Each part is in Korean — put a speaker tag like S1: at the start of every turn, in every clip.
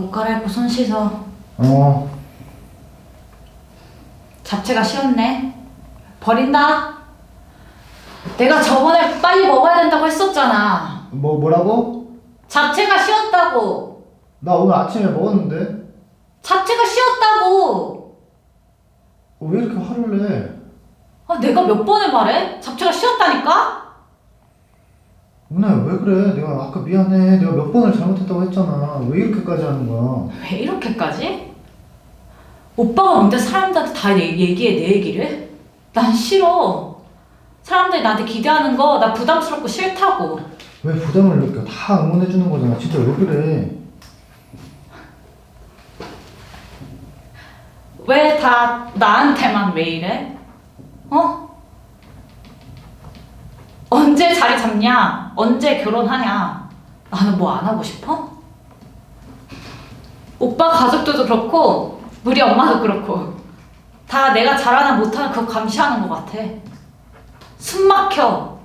S1: 옷 갈아입고 손 씻어.
S2: 어,
S1: 잡채가 쉬었네. 버린다. 내가 저번에 빨리 먹어야 된다고 했었잖아.
S2: 뭐, 뭐라고?
S1: 잡채가 쉬었다고.
S2: 나 오늘 아침에 먹었는데?
S1: 잡채가 쉬었다고.
S2: 어, 왜 이렇게 화를 내?
S1: 아, 내가 몇 번을 말해? 잡채가 쉬었다니까?
S2: 은하야, 왜 그래? 내가 아까 미안해. 내가 몇 번을 잘못했다고 했잖아. 왜 이렇게까지 하는 거야?
S1: 왜 이렇게까지? 오빠가 뭔데 사람들한테 다 내, 얘기해 내 얘기를? 난 싫어. 사람들이 나한테 기대하는 거 나 부담스럽고 싫다고.
S2: 왜 부담을 느껴? 다 응원해주는 거잖아. 진짜 왜 그래?
S1: 왜 다 나한테만 왜 이래? 어? 언제 자리 잡냐? 언제 결혼하냐? 나는 뭐 안 하고 싶어? 오빠 가족들도 그렇고 우리 엄마도 그렇고 다 내가 잘하나 못하나 그거 감시하는 것 같아. 숨 막혀.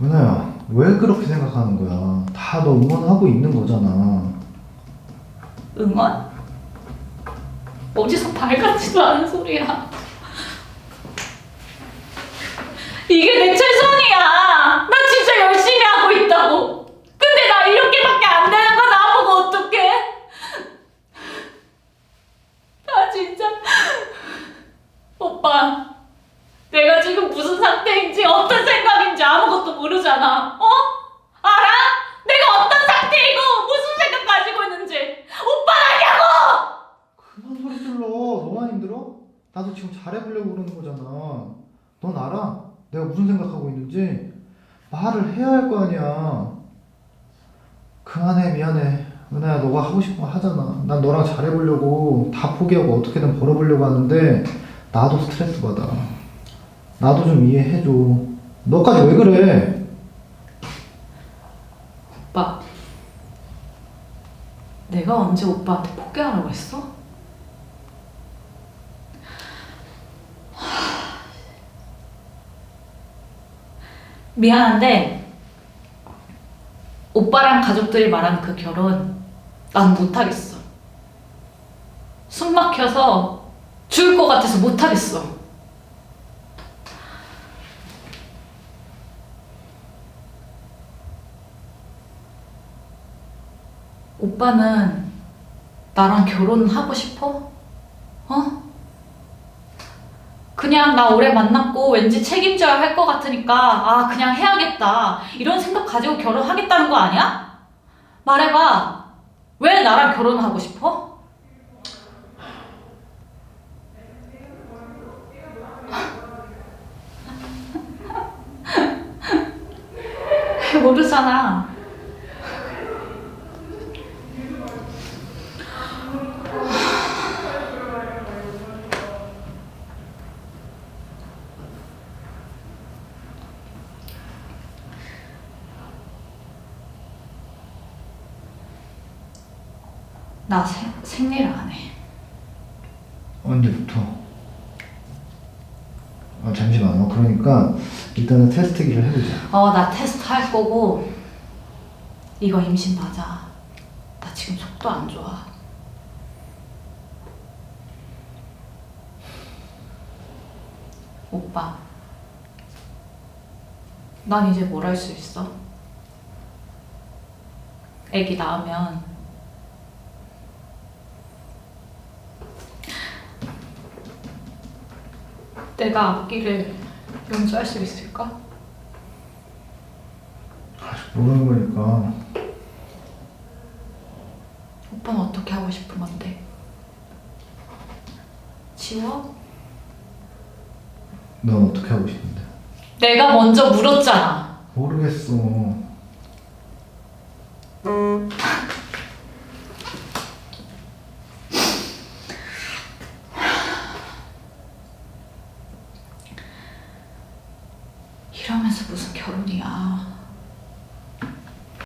S2: 은하야, 왜 그렇게 생각하는 거야? 다 너 응원하고 있는 거잖아.
S1: 응원? 어디서 발같지도 않은 소리야. 이게 내 최선이야. 나 진짜 열심히 하고 있다고. 근데 나 이렇게밖에 안 되는 거 나보고 어떡해? 나 진짜 오빠 내가 지금 무슨 상태인지 어떤 생각인지 아무것도 모르잖아. 어? 알아? 내가 어떤 상태이고 무슨 생각 가지고 있는지 오빠 아냐고!
S2: 그만 소리 질러. 너만 힘들어? 나도 지금 잘해보려고 그러는 거잖아. 넌 알아? 내가 무슨 생각하고 있는지? 말을 해야 할 거 아니야. 그만해, 미안해. 은하야, 너가 하고 싶은 거 하잖아. 난 너랑 잘해보려고 다 포기하고 어떻게든 벌어보려고 하는데, 나도 스트레스 받아. 나도 좀 이해해줘. 너까지 왜 그래?
S1: 오빠 내가 언제 오빠한테 포기하라고 했어? 미안한데 오빠랑 가족들이 말하는 그 결혼 난 못하겠어 숨 막혀서 죽을 것 같아서 못하겠어 오빠는 나랑 결혼하고 싶어? 어? 그냥 나 오래 만났고 왠지 책임져야 할 것 같으니까 아 그냥 해야겠다 이런 생각 가지고 결혼하겠다는 거 아니야? 말해봐 왜 나랑 결혼하고 싶어? 모르잖아 나 생, 생리를 안 해.
S2: 언제부터? 아, 잠시만. 어, 그러니까, 일단은 테스트기를 해보자.
S1: 어, 나 테스트 할 거고, 이거 임신 맞아. 나 지금 속도 안 좋아. 오빠, 난 이제 뭘 할 수 있어? 애기 낳으면 내가 앞길을 용서할 수 있을까?
S2: 아직 모르는 거니까.
S1: 오빠는 어떻게 하고 싶은 건데? 지워?
S2: 넌 어떻게 하고 싶은데?
S1: 내가 먼저 물었잖아.
S2: 모르겠어.
S1: 이러면서 무슨 결혼이야.